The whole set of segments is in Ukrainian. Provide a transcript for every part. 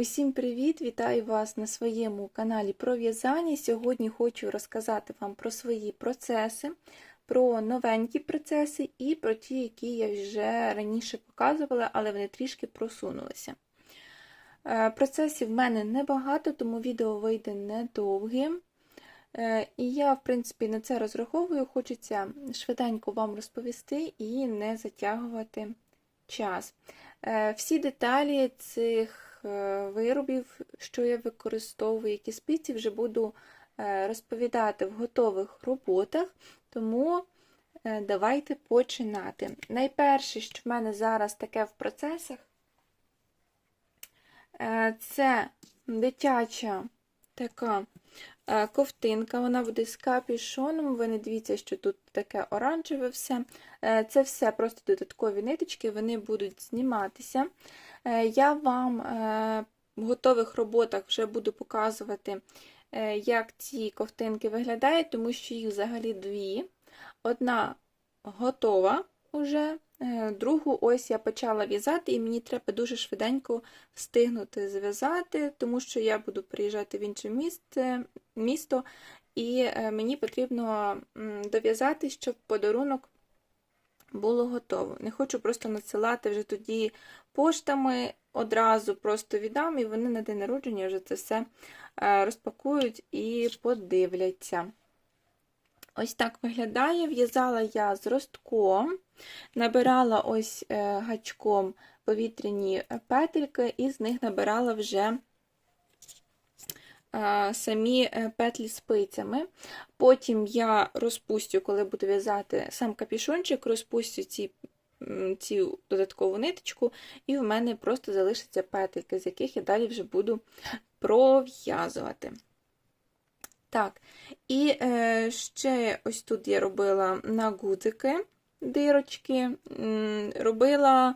Усім привіт! Вітаю вас на своєму каналі про в'язання. Сьогодні хочу розказати вам про свої процеси, про новенькі процеси і про ті, які я вже раніше показувала, але вони трішки просунулися. Е, Процесів в мене небагато, тому відео вийде недовгим. Е, І я, в принципі, на це розраховую. Хочеться швиденько вам розповісти і не затягувати час. Е, Всі деталі цих е, виробів, що я використовую, які спиці, вже буду е, розповідати в готових роботах, тому е, давайте починати. Найперше, що в мене зараз таке в процесах, це дитяча така ковтинка, вона буде з капюшоном. Ви не дивіться, що тут таке оранжеве все. Це все просто додаткові ниточки, вони будуть зніматися. Е, Я вам е, в готових роботах вже буду показувати, е, як ці ковтинки виглядають, тому що їх взагалі дві. Одна готова вже, другу ось я почала в'язати, і мені треба дуже швиденько встигнути зв'язати, тому що я буду приїжджати в інше місто, і мені потрібно дов'язати, щоб подарунок було готово. Не хочу просто надсилати вже тоді поштами, одразу просто віддам, і вони на день народження вже це все е, розпакують і подивляться. Ось так виглядає. В'язала я з ростком, набирала ось е, гачком повітряні петельки, і з них набирала вже самі е, петлі спицями. Потім я розпустю, коли буду в'язати сам капюшончик, розпустю ці, цю додаткову ниточку, і в мене просто залишаться петельки, з яких я далі вже буду пров'язувати. Так, і е, ще ось тут я робила на гудзики дирочки, робила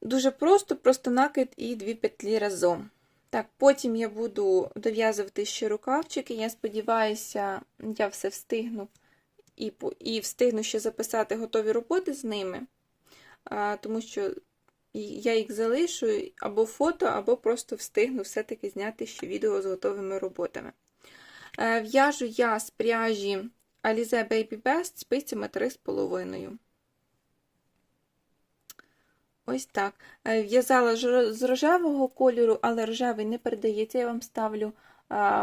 дуже просто, просто накид і дві петлі разом. Так, потім я буду дов'язувати ще рукавчики. Я сподіваюся, я все встигну і, і встигну ще записати готові роботи з ними, а, тому що я їх залишу або фото, або просто встигну все-таки зняти ще відео з готовими роботами. Е, В'яжу я з пряжі Alize Baby Best спицями 3,5. Ось так. Е, В'язала з рожевого кольору, але рожевий не передається. Я вам ставлю,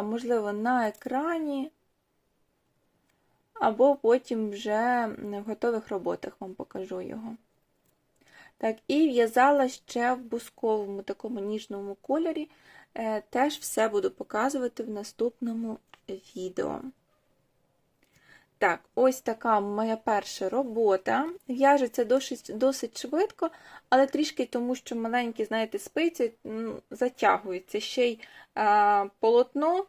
можливо, на екрані, або потім вже в готових роботах вам покажу його. Так, і в'язала ще в бусковому такому ніжному кольорі. Е, Теж все буду показувати в наступному відео. Так, ось така моя перша робота. В'яжеться досить, досить швидко, але трішки тому, що маленькі, знаєте, спиці ну, затягуються. Ще й а, полотно,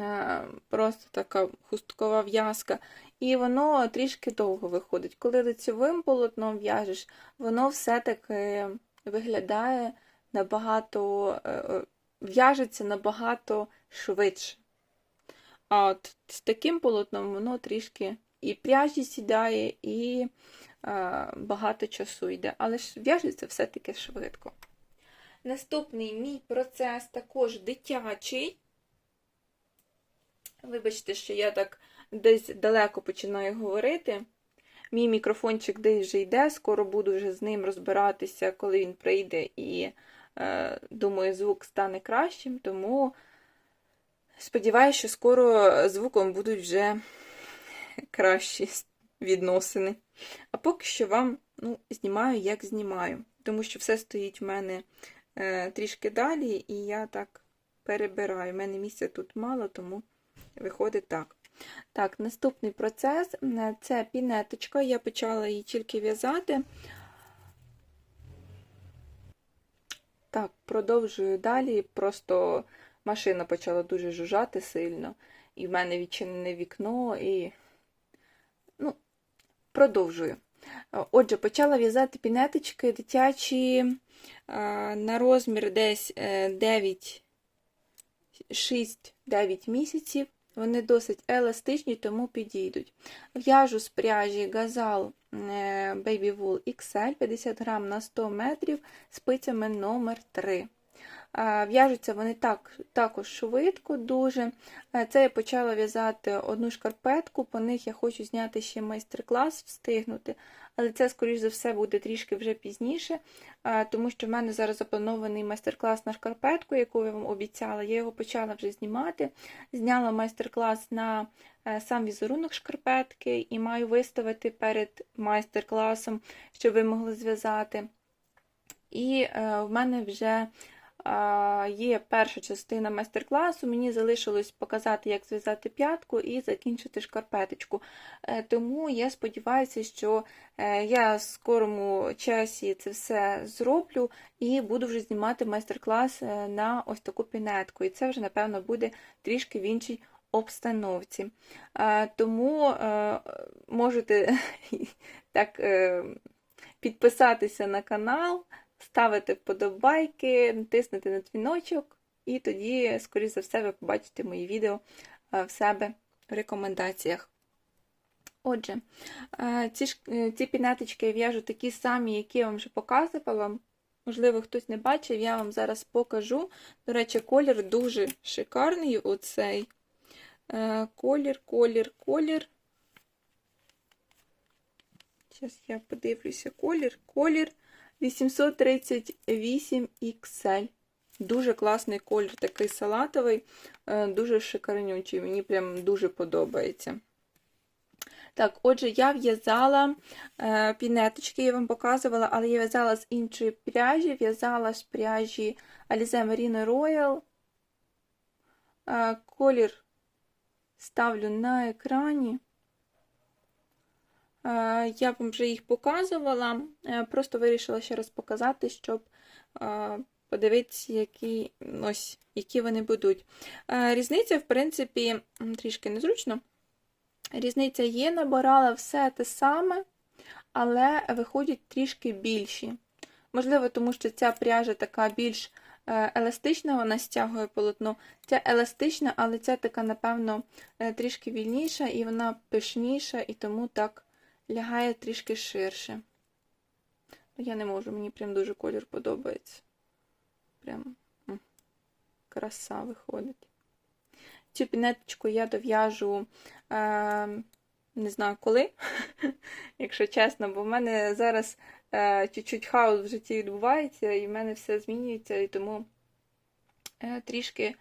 а, просто така хусткова в'язка, і воно трішки довго виходить. Коли лицьовим полотном в'яжеш, воно все-таки виглядає набагато, е, е, в'яжеться набагато швидше. А от з таким полотном воно трішки і пряжі сідає, і е, багато часу йде, але ж в'яжеться все-таки швидко. Наступний мій процес також дитячий. Вибачте, що я так десь далеко починаю говорити. Мій мікрофончик десь вже йде, скоро буду вже з ним розбиратися, коли він прийде, і е, думаю, звук стане кращим, тому сподіваюся, що скоро звуком будуть вже кращі відносини. А поки що вам ну, знімаю, як знімаю, тому що все стоїть в мене е, трішки далі, і я так перебираю. У мене місця тут мало, тому виходить так. Так, наступний процес е, це пінеточка. Я почала її тільки в'язати. Так, продовжую далі. Просто машина почала дуже жужжати сильно, і в мене відчинене вікно, і ну, продовжую. Отже, почала в'язати пінеточки дитячі е, на розмір десь 6-9 місяців. Вони досить еластичні, тому підійдуть. В'яжу з пряжі Gazal е, Baby Wool XL 50 грам на 100 метрів спицями номер 3 Е, В'яжуться вони так, також швидко, дуже. Е, Це я почала в'язати одну шкарпетку, по них я хочу зняти ще майстер-клас, встигнути. Але це, скоріш за все, буде трішки вже пізніше, тому що в мене зараз запланований майстер-клас на шкарпетку, яку я вам обіцяла. Я його почала вже знімати. Зняла майстер-клас на е, сам візерунок шкарпетки і маю виставити перед майстер-класом, щоб ви могли зв'язати. І е, в мене вже є перша частина майстер-класу. Мені залишилось показати, як зв'язати п'ятку і закінчити шкарпеточку. Е, тому я сподіваюся, що е, я в скорому часі це все зроблю і буду вже знімати майстер-клас е, на ось таку пінетку. І це вже, напевно, буде трішки в іншій обстановці. Тому можете так підписатися на канал, ставити вподобайки, тиснути на дзвіночок, і тоді, скоріш за все, ви побачите мої відео е, в себе в рекомендаціях. Отже, е, ці, е, ці пінеточки я в'яжу такі самі, які я вам вже показувала. Можливо, хтось не бачив, я вам зараз покажу. До речі, колір дуже шикарний оцей. Колір, колір, колір. Зараз я подивлюся колір. Колір 838 XL. Дуже класний колір, такий салатовий, е, дуже шикарнючий. Мені прям дуже подобається. Так, отже, я в'язала е, пінеточки, я вам показувала, але я в'язала з іншої пряжі, в'язала з пряжі Alize Merino Royal. Е, колір ставлю на екрані. Е, Я вам вже їх показувала, е, просто вирішила ще раз показати, щоб е, подивитися, які, ось, які вони будуть. Різниця, в принципі, трішки незручно. Різниця є, набирала все те саме, але виходять трішки більші. Можливо, тому що ця пряжа така більш еластична, вона стягує полотно. Ця еластична, але ця така, напевно, трішки вільніша і вона пишніша, і тому так лягає трішки ширше. Ну, Я не можу, мені прям дуже колір подобається. Прям краса виходить. Цю пінеточку я дов'яжу е, не знаю коли, якщо чесно, бо в мене зараз е, чуть-чуть хаос в житті відбувається, і в мене все змінюється, і тому е, трішки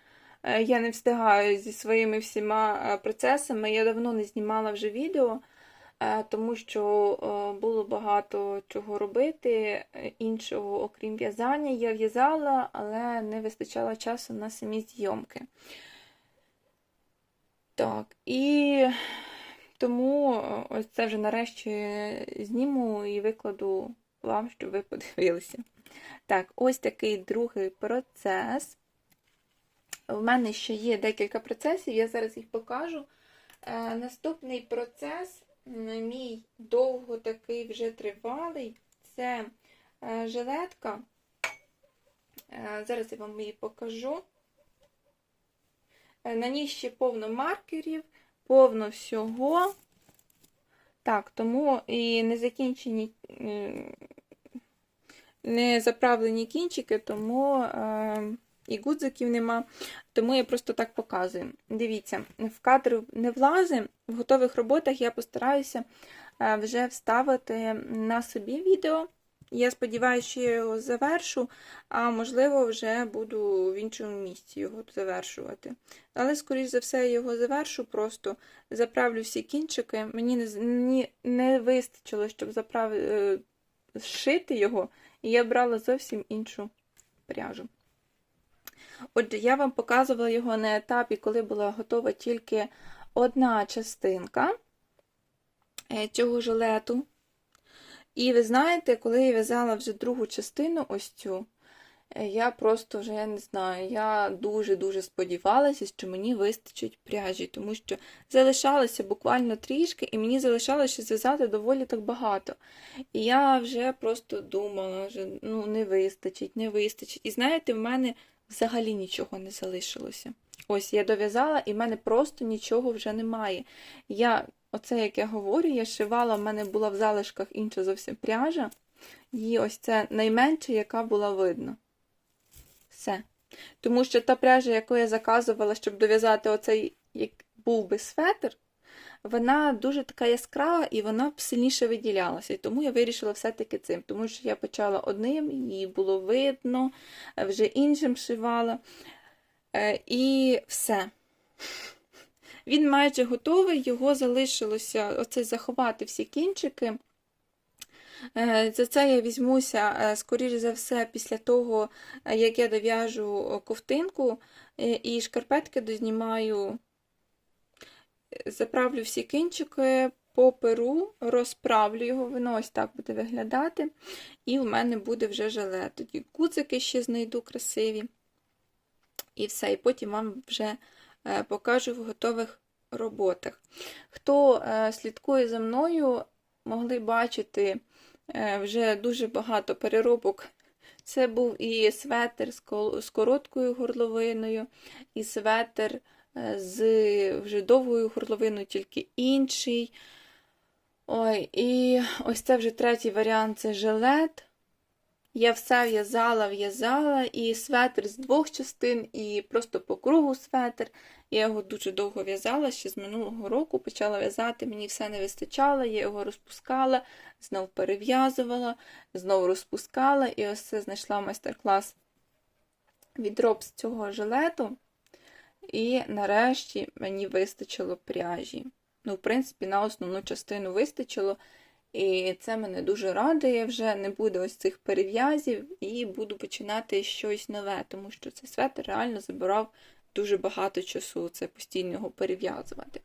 е, я не встигаю зі своїми всіма е, процесами. Я давно не знімала вже відео, тому що е, було багато чого робити, е, іншого, окрім в'язання. Я в'язала, але не вистачало часу на самі зйомки. Так, і тому е, ось це вже нарешті зніму і викладу вам, щоб ви подивилися. Так, ось такий другий процес. В мене ще є декілька процесів, я зараз їх покажу. Е, наступний процес, мій довго такий вже тривалий, це е, жилетка. Е, зараз я вам її покажу. Е, На ній ще повно маркерів, повно всього. Так, тому і не закінчені, не заправлені кінчики, тому е, і гудзиків нема. Тому я просто так показую. Дивіться, в кадр не влази. В готових роботах я постараюся е, вже вставити на собі відео. Я сподіваюся, що я його завершу, а можливо, вже буду в іншому місці його завершувати. Але, скоріш за все, я його завершу, просто заправлю всі кінчики. Мені не, мені не вистачило, щоб заправ... е, зшити його, і я брала зовсім іншу пряжу. Отже, я вам показувала його на етапі, коли була готова тільки одна частинка е, цього жилету. І ви знаєте, коли я в'язала вже другу частину, ось цю, е, я просто вже я не знаю, я дуже-дуже сподівалася, що мені вистачить пряжі, тому що залишалося буквально трішки, і мені залишалося зв'язати доволі так багато. І я вже просто думала, що ну, не вистачить, не вистачить. І знаєте, в мене взагалі нічого не залишилося. Ось я дов'язала, і в мене просто нічого вже немає. Я, оце як я говорю, я шивала, в мене була в залишках інша зовсім пряжа. І ось це найменше, яка була видно. Все. Тому що та пряжа, яку я заказувала, щоб дов'язати оцей, як був би светр, вона дуже така яскрава і вона сильніше виділялася. І тому я вирішила все-таки цим. Тому що я почала одним, її було видно, вже іншим шивала. Е, І все. Він майже готовий, його залишилося оце заховати всі кінчики. Е, За це я візьмуся, е, скоріш за все, після того, як я дов'яжу ковтинку і шкарпетки дознімаю, заправлю всі кінчики по перу, розправлю його, воно ось так буде виглядати. І в мене буде вже желе. Тоді куцики ще знайду красиві. І все. І потім вам вже е, покажу в готових роботах. Хто е, слідкує за мною, могли бачити е, вже дуже багато переробок. Це був і светр з короткою горловиною, і светр з вже довгою горловиною, тільки інший. Ой, і ось це вже третій варіант це жилет. Я все в'язала, в'язала, і светр з двох частин, і просто по кругу светр. Я його дуже довго в'язала, ще з минулого року почала в'язати, мені все не вистачало, я його розпускала, знов перев'язувала, знову розпускала, і ось це знайшла майстер-клас від Робс цього жилету. І нарешті мені вистачило пряжі. Ну, в принципі, на основну частину вистачило. І це мене дуже радує, вже не буде ось цих перев'язів, і буду починати щось нове, тому що цей светр реально забирав дуже багато часу, це постійно його перев'язувати.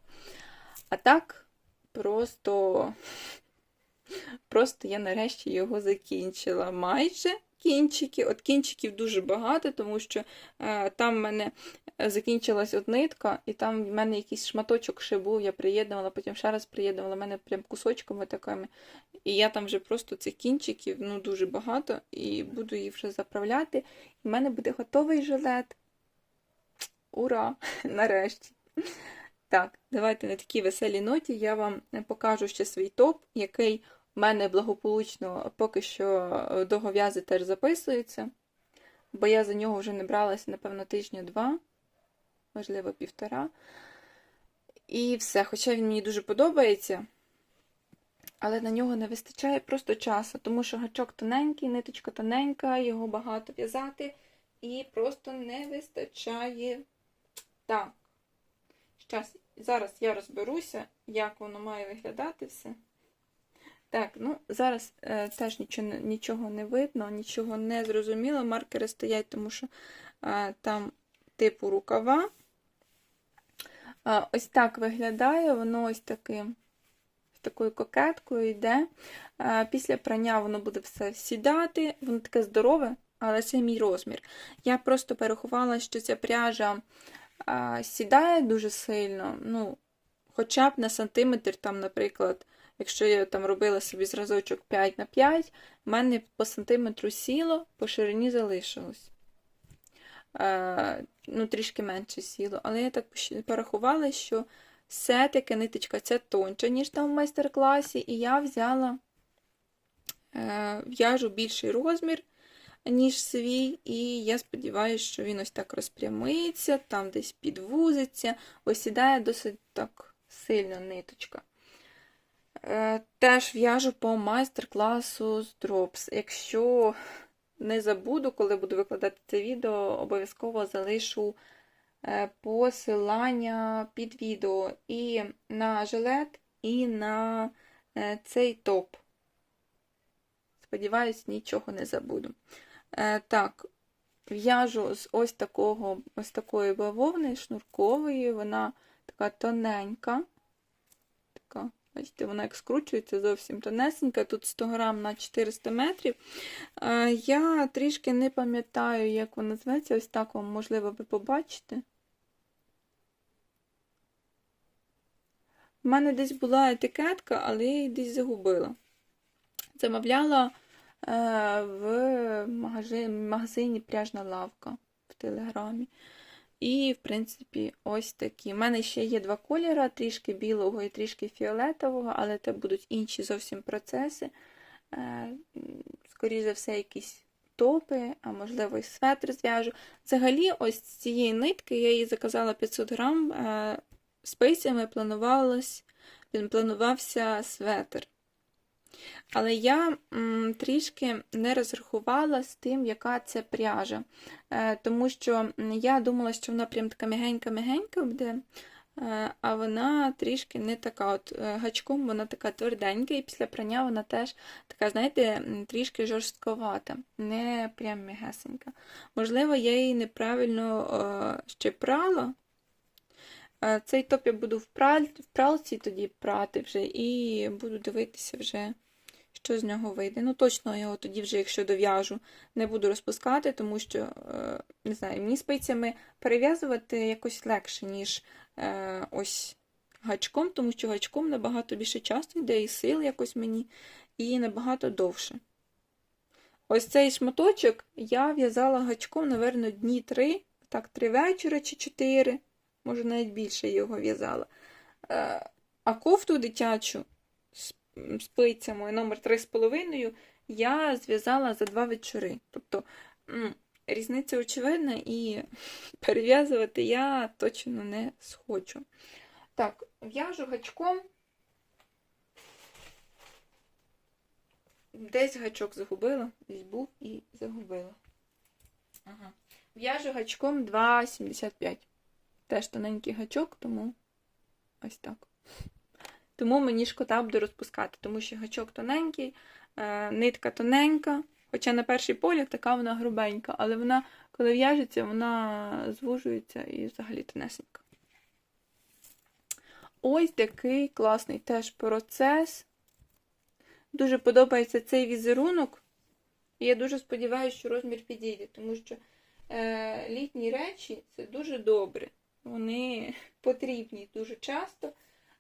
А так, просто, просто я нарешті його закінчила. Майже кінчики. От кінчиків дуже багато, тому що е, там в мене закінчилась от нитка, і там в мене якийсь шматочок ще був, я приєднувала, потім ще раз приєднувала, в мене прям кусочками такими. І я там вже просто цих кінчиків ну, дуже багато, і буду їх вже заправляти. І в мене буде готовий жилет. Ура! Нарешті! Так, давайте на такій веселій ноті я вам покажу ще свій топ, який в мене благополучно поки що довгов'язи теж записується, бо я за нього вже не бралася, напевно, тижня-два, можливо, півтора. І все, хоча він мені дуже подобається, але на нього не вистачає просто часу, тому що гачок тоненький, ниточка тоненька, його багато в'язати, і просто не вистачає. Так, зараз я розберуся, як воно має виглядати все. Так, ну зараз е, теж нічого, нічого не видно, нічого не зрозуміло. Маркери стоять, тому що е, там типу рукава. Е, ось так виглядає, воно ось таким, такою кокеткою йде. Е, після прання воно буде все сідати, воно таке здорове, але це мій розмір. Я просто переховала, що ця пряжа е, сідає дуже сильно, ну, хоча б на сантиметр, там, наприклад. Якщо я там робила собі зразочок 5 на 5, в мене по сантиметру сіло, по ширині залишилось. Е, ну, трішки менше сіло. Але я так порахувала, що все-таки ниточка ця тонша, ніж там в майстер-класі, і я взяла, е, в'яжу більший розмір, ніж свій, і я сподіваюся, що він ось так розпрямиться, там десь підвузиться, осідає досить так сильно ниточка. Е, Теж в'яжу по майстер-класу з Drops. Якщо не забуду, коли буду викладати це відео, обов'язково залишу е, посилання під відео і на жилет, і на е, цей топ. Сподіваюсь, нічого не забуду. Так, в'яжу з ось такого, ось такої бавовни шнуркової, вона така тоненька. Така Бачите, вона як скручується зовсім тонесенька, тут 100 грам на 400 метрів. Е, Я трішки не пам'ятаю, як вона називається, ось так вам, можливо, ви побачите. У мене десь була етикетка, але я її десь загубила. Замовляла е, в магазині Пряжна лавка в Телеграмі. І, в принципі, ось такі. У мене ще є два кольори, трішки білого і трішки фіолетового, але це будуть інші зовсім процеси. Е, Скоріше за все, якісь топи, а можливо і светр зв'яжу. Взагалі, ось з цієї нитки я її заказала 500 грам. е, Спицями планувалось, він планувався светр. Але я м, трішки не розрахувала з тим, яка це пряжа. Е, тому що я думала, що вона прям така мягенька-мягенька буде, е, а вона трішки не така. От е, гачком вона така тверденька, і після прання вона теж така, знаєте, трішки жорстковата, не прям м'ягесенька. Можливо, я її неправильно е, ще прала. Е, Цей топ я буду в, праль... в пралці тоді прати вже і буду дивитися вже, що з нього вийде. Ну, точно його тоді вже, якщо дов'яжу, не буду розпускати, тому що, е, не знаю, мені спицями перев'язувати якось легше, ніж е, ось гачком, тому що гачком набагато більше часу йде і сил якось мені, і набагато довше. Ось цей шматочок я в'язала гачком, напевно, дні три, так, три вечора чи чотири може навіть більше його в'язала. Е, А кофту дитячу з м, спицями номер 3,5 я зв'язала за два вечори. Тобто різниця очевидна і перев'язувати я точно не схочу. Так, в'яжу гачком. Десь гачок загубила, десь був і загубила. Ага. В'яжу гачком 2,75 теж тоненький гачок, тому ось так. Тому мені шкода буде розпускати, тому що гачок тоненький, е, нитка тоненька, хоча на перший погляд така вона грубенька, але вона, коли в'яжеться, вона звужується і взагалі тонесенька. Ось такий класний теж процес. Дуже подобається цей візерунок. І я дуже сподіваюся, що розмір підійде, тому що е, літні речі це дуже добре вони потрібні дуже часто,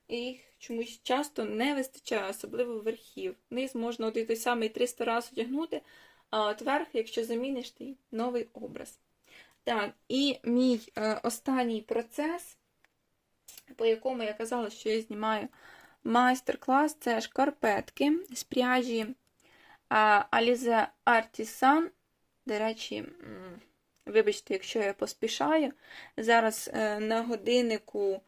і їх чомусь часто не вистачає, особливо верхів. Низ можна один той самий 300 разів одягнути, а от верх, якщо заміниш, ти новий образ. Так, і мій е, останній процес, по якому я казала, що я знімаю майстер-клас, це шкарпетки з пряжі Alize Artisan. До речі, Вибачте, якщо я поспішаю. Зараз е, на годиннику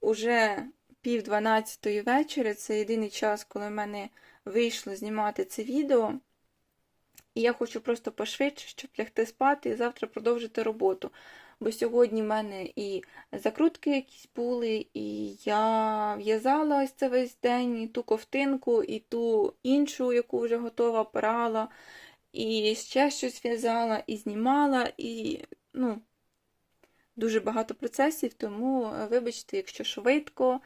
уже пів дванадцятої вечора. Це єдиний час, коли в мене вийшло знімати це відео. І я хочу просто пошвидше, щоб лягти спати і завтра продовжити роботу. Бо сьогодні в мене і закрутки якісь були, і я в'язала ось це весь день, і ту ковтинку, і ту іншу, яку вже готова прала і ще щось в'язала, і знімала, і, ну, дуже багато процесів, тому, е, вибачте, якщо швидко,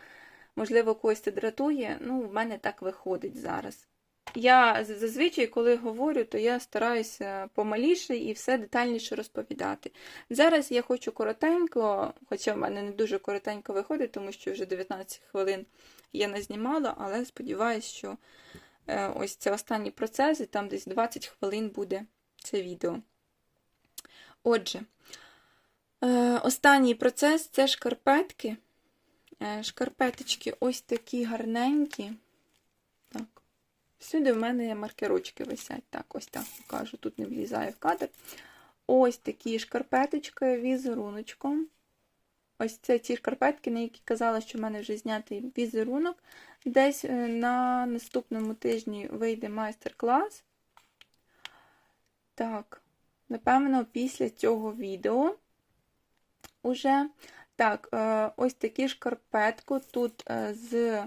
можливо, когось це дратує, ну, в мене так виходить зараз. Я зазвичай, коли говорю, то я стараюся помаліше і все детальніше розповідати. Зараз я хочу коротенько, хоча в мене не дуже коротенько виходить, тому що вже 19 хвилин я не знімала, але сподіваюся, що ось це останній процес, і там десь 20 хвилин буде це відео. Отже, е, останній процес це шкарпетки. Е, шкарпеточки ось такі гарненькі. Так. Всюди в мене маркерочки висять. Так, ось так покажу, тут не влізає в кадр. Ось такі шкарпеточки візеруночком. Ось це ті шкарпетки, на які казала, що в мене вже знятий візерунок. Десь е, на наступному тижні вийде майстер-клас. Так, напевно, після цього відео уже. Так, е, ось такі шкарпетку тут е, з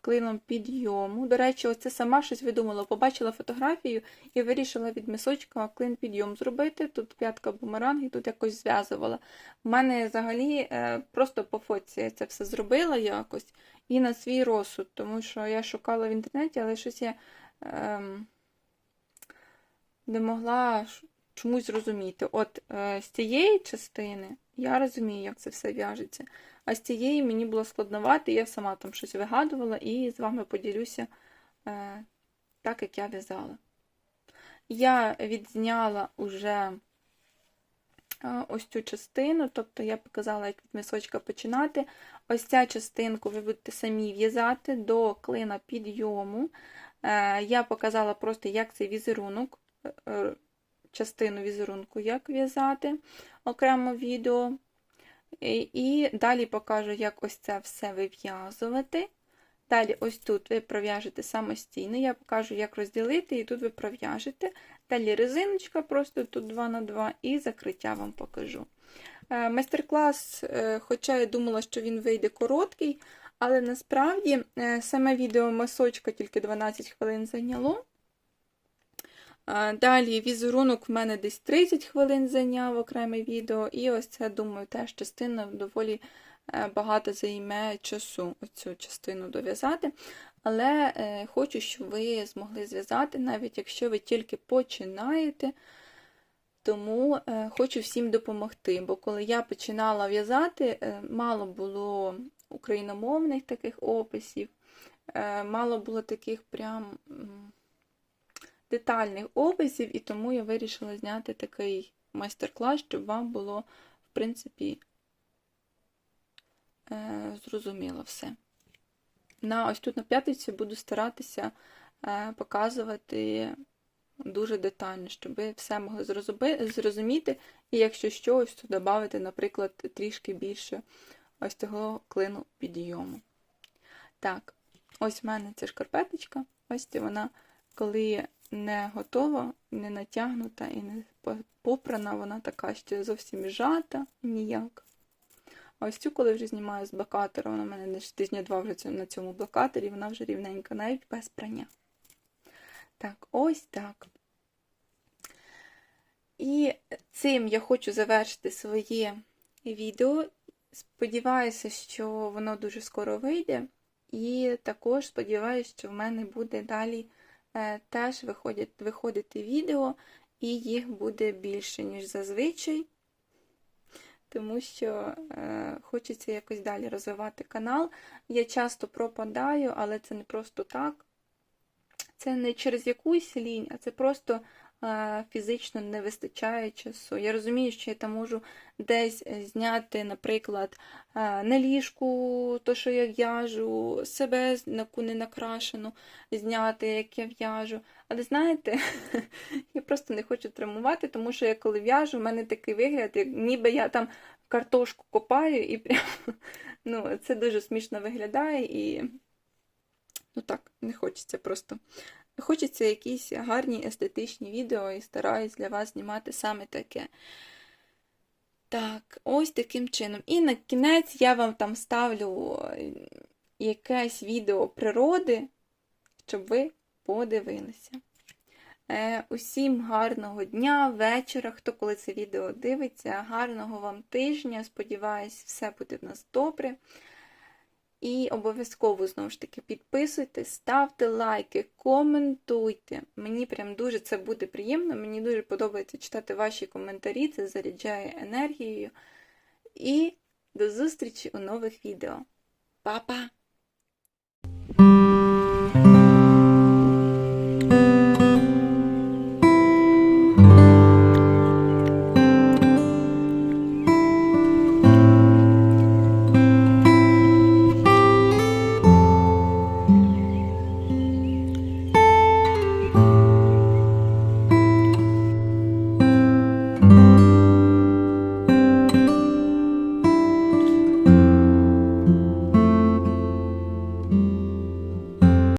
клином підйому. До речі, оце сама щось видумала. Побачила фотографію і вирішила від мисочка клин підйом зробити. Тут п'ятка бумеранг і тут якось зв'язувала. У мене взагалі просто по фоці я це все зробила якось і на свій розсуд, тому що я шукала в інтернеті, але щось я ем, не могла чомусь зрозуміти. От е, з цієї частини я розумію, як це все в'яжеться. А з цієї мені було складновато, я сама там щось вигадувала і з вами поділюся е, так, як я в'язала. Я відзняла уже ось цю частину, тобто я показала, як від мисочка починати. Ось ця частинку ви будете самі в'язати до клина підйому. Е, я показала просто, як цей візерунок е, частину візерунку, як в'язати окремо відео. І, і далі покажу, як ось це все вив'язувати. Далі, ось тут ви пров'яжете самостійно. Я покажу, як розділити, і тут ви пров'яжете. Далі резиночка, просто тут 2 на 2 і закриття вам покажу. Е, Майстер-клас, е, хоча я думала, що він вийде короткий, але насправді е, саме відео масочка тільки 12 хвилин зайняло. Далі візерунок в мене десь 30 хвилин зайняв окреме відео, і ось це, думаю, теж частина доволі е, багато займе часу оцю частину дов'язати. Але е, хочу, щоб ви змогли зв'язати, навіть якщо ви тільки починаєте. Тому е, хочу всім допомогти. Бо коли я починала в'язати, мало було україномовних таких описів, мало було таких прям детальних описів, і тому я вирішила зняти такий майстер-клас, щоб вам було, в принципі, е, зрозуміло все. На ось тут на п'ятниці буду старатися е, показувати дуже детально, щоб ви все могли зрозуміти, і якщо що, ось тут додати, наприклад, трішки більше ось того клину підйому. Так, ось в мене ця шкарпеточка, ось вона, коли не готова, не натягнута і не попрана, вона така ще зовсім жата, ніяк. А ось цю, коли вже знімаю з блокатора, вона в мене десь тижня два вже на цьому блокаторі, вона вже рівненька, навіть без прання. Так, ось так. І цим я хочу завершити своє відео. Сподіваюся, що воно дуже скоро вийде. І також сподіваюся, що в мене буде далі теж виходять, виходити відео, і їх буде більше, ніж зазвичай. Тому що е, хочеться якось далі розвивати канал. Я часто пропадаю, але це не просто так. Це не через якусь лінь, а це просто е, фізично не вистачає часу. Я розумію, що я там можу десь е, зняти, наприклад, на ліжку, то, що я в'яжу, себе не накрашену, зняти, як я в'яжу. Але знаєте, я просто не хочу травмувати, тому що я коли в'яжу, в мене такий вигляд, як ніби я там картошку копаю, і прям ну, це дуже смішно виглядає і. Ну так, не хочеться просто. Хочеться якісь гарні естетичні відео і стараюсь для вас знімати саме таке. Так, ось таким чином. І на кінець я вам там ставлю е, якесь відео природи, щоб ви подивилися. Е, усім гарного дня, вечора, хто коли це відео дивиться, гарного вам тижня. Сподіваюсь, все буде в нас добре. І обов'язково, знову ж таки, підписуйтесь, ставте лайки, коментуйте. Мені прям дуже це буде приємно. Мені дуже подобається читати ваші коментарі, це заряджає енергією. І до зустрічі у нових відео. Па-па!